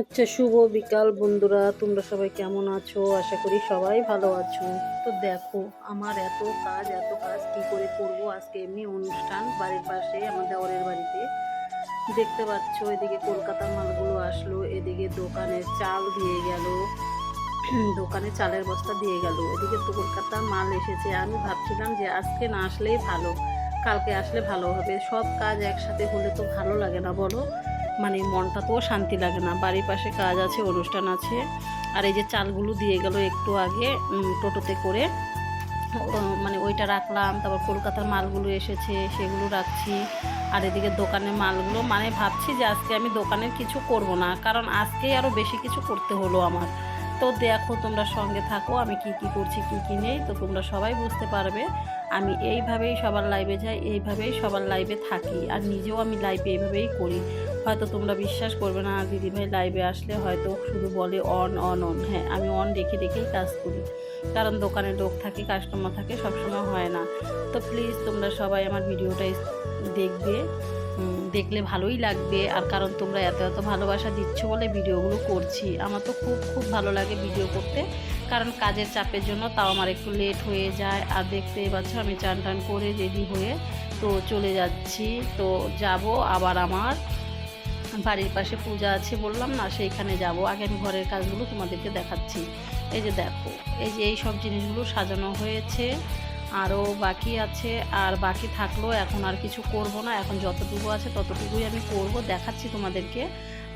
আচ্ছা শুভ বিকাল বন্ধুরা। তোমরা সবাই কেমন আছো? আশা করি সবাই ভালো আছো। তো দেখো, আমার এত কাজ এত কাজ কি করে করব? আজকে এমনি অনুষ্ঠান, বাড়ির পাশে, আমার দেওরের বাড়িতে। দেখতে পাচ্ছ, এদিকে কলকাতার মালগুলো আসলো, এদিকে দোকানে চাল দিয়ে গেল। দোকানে চালের বস্তা দিয়ে গেল। এদিকে তো কলকাতার মাল এসেছে। আমি ভাবছিলাম যে আজকে না আসলেই ভালো, কালকে আসলে ভালো হবে। সব কাজ একসাথে হলে তো ভালো লাগে না, বলো? মানে মনটা তো শান্তি লাগে না। বাড়ির পাশে কাজ আছে, অনুষ্ঠান আছে। আর এই যে চালগুলো দিয়ে গেল একটু আগে টোটোতে করে মানে ওইটা রাখলাম। তারপর কলকাতার মালগুলো এসেছে, সেগুলো রাখছি। আর এদিকে দোকানের মালগুলো মানে ভাবছি যে আজকে আমি দোকানের কিছু করব না, কারণ আজকেই আরও বেশি কিছু করতে হলো আমার। তো দেখো তোমরা সঙ্গে থাকো, আমি কি কি করছি, কি কি নেই, তো তোমরা সবাই বুঝতে পারবে। আমি এইভাবেই সবার লাইভে যাই, এইভাবেই সবার লাইভে থাকি। আর নিজেও আমি লাইভে এইভাবেই করি। হয়তো তোমরা বিশ্বাস করবে না দিদিভাই লাইভে আসলে হয়তো শুধু বলে অন অন অন হ্যাঁ আমি অন রেখে রেখেই কাজ করি। কারণ দোকানে লোক থাকে কাস্টমার থাকে, সবসময় হয় না। তো প্লিজ তোমরা সবাই আমার ভিডিওটা দেখবে। দেখলে ভালোই লাগবে। আর কারণ তোমরা এত এত ভালোবাসা দিচ্ছ বলে ভিডিওগুলো করছি। আমার তো খুব খুব ভালো লাগে ভিডিও করতে। কারণ কাজের চাপের জন্য তাও আমার একটু লেট হয়ে যায়। আর দেখতে পাচ্ছ আমি চান টান করে রেডি হয়ে তো চলে যাচ্ছি। তো যাব আবার আমার বাড়ির পাশে পূজা আছে, বললাম না সেইখানে যাব। আগে আমি ঘরের কাজগুলো তোমাদেরকে দেখাচ্ছি। এই যে দেখো, এই যে এই সব জিনিসগুলো সাজানো হয়েছে আরও বাকি আছে, আর বাকি থাকলেও এখন আর কিছু করব না। এখন যতটুকু আছে ততটুকুই আমি করব, দেখাচ্ছি তোমাদেরকে।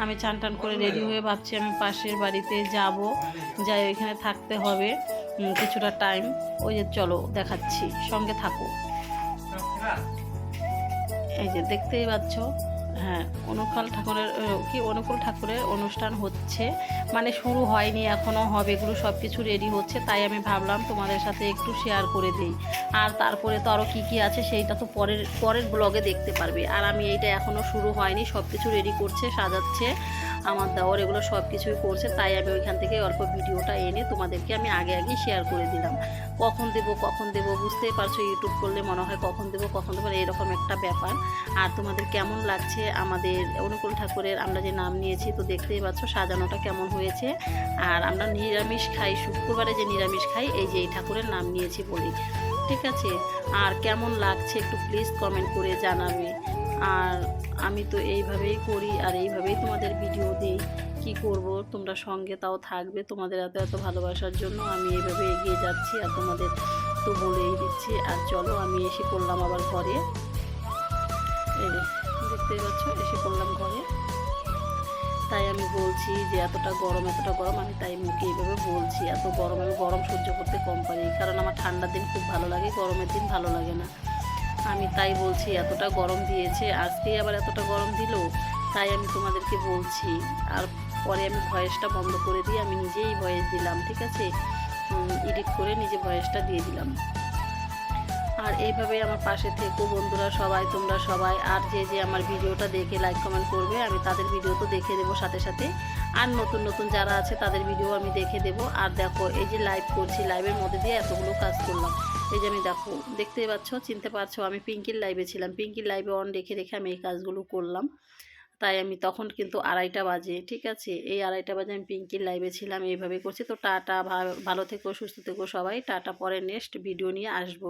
আমি চান টান করে রেডি হয়ে ভাবছি আমি পাশের বাড়িতে যাব, যাই ওইখানে থাকতে হবে কিছুটা টাইম। ওই যে চলো দেখাচ্ছি, সঙ্গে থাকো। এই যে দেখতেই পাচ্ছ হ্যাঁ অনুকূল ঠাকুরের কি অনুকূল ঠাকুরের অনুষ্ঠান হচ্ছে। মানে শুরু হয়নি এখনও হবে, এগুলো সব কিছু রেডি হচ্ছে, তাই আমি ভাবলাম তোমাদের সাথে একটু শেয়ার করে দিই। আর তারপরে তো আরও কী কী আছে, সেইটা তো পরের পরের ব্লগে দেখতে পারবে। আর আমি এইটা এখনও শুরু হয়নি সব কিছু রেডি করছে, সাজাচ্ছে, আমার দেওয়ার, এগুলো সব কিছুই করছে, তাই আমি ওইখান থেকে অল্প ভিডিওটা এনে তোমাদেরকে আমি আগে আগে শেয়ার করে দিলাম। কখন দেবো কখন দেবো, বুঝতেই পারছ ইউটিউব করলে মনে হয় কখন দেবো কখন দেবো এরকম একটা ব্যাপার। আর তোমাদের কেমন লাগছে আমাদের অনুকূল ঠাকুরের আমরা যে নাম নিয়েছি তো দেখতেই পাচ্ছ সাজানোটা কেমন হয়েছে। আর আমরা নিরামিষ খাই, শুক্রবারে যে নিরামিষ খাই, এই যে এই ঠাকুরের নাম নিয়েছি বলি। ঠিক আছে? আর কেমন লাগছে একটু প্লিজ কমেন্ট করে জানাবে। আর আমি তো এইভাবেই করি আর এইভাবেই তোমাদের ভিডিও দিই। কি করব? তোমরা সঙ্গে তাও থাকবে। তোমাদের এত এত ভালোবাসার জন্য আমি এভাবে এগিয়ে যাচ্ছি আর তোমাদের তো বলেই দিচ্ছি। আর চলো, আমি এসে করলাম আবার ঘরে। দেখতেই পাচ্ছ, এসে করলাম ঘরে। তাই আমি বলছি যে, এতটা গরম এতটা গরম, আমি তাই মুখে এইভাবে বলছি। এত গরম, আমি গরম সহ্য করতে কম পারি। কারণ আমার ঠান্ডার দিন খুব ভালো লাগে, গরমের দিন ভালো লাগে না। আমি তাই বলছি, এতটা গরম দিয়েছে। আজকেই আবার এতটা গরম দিল? তাই আমি তোমাদেরকে বলছি। আর পরে আমি ভয়েসটা বন্ধ করে দিয়ে আমি নিজেই ভয়েস দিলাম, ঠিক আছে? এডিট করে নিজে ভয়েসটা দিয়ে দিলাম। আর এইভাবে আমার পাশে থেকো বন্ধুরা সবাই, তোমরা সবাই। আর যে যে আমার ভিডিওটা দেখে লাইক কমেন্ট করবে, আমি তাদের ভিডিও তো দেখে দেবো সাথে সাথে। আর নতুন নতুন যারা আছে, তাদের ভিডিও আমি দেখে দেবো। আর দেখো, এই যে লাইভ করছি লাইভের মধ্যে দিয়ে এতগুলো কাজ করলাম। এই যে আমি দেখো দেখতেই পাচ্ছ, চিনতে পারছ, আমি পিঙ্কির লাইভে ছিলাম। পিঙ্কির লাইভে অন রেখে রেখে আমি এই কাজগুলো করলাম। তাই আমি তখন কিন্তু আড়াইটা বাজে, ঠিক আছে? এই আড়াইটা বাজে আমি পিঙ্কির লাইভে ছিলাম এইভাবে করছি। তো টাটা ভালো থেকো, সুস্থ থেকো সবাই। টাটা, পরে নেক্সট ভিডিও নিয়ে আসব।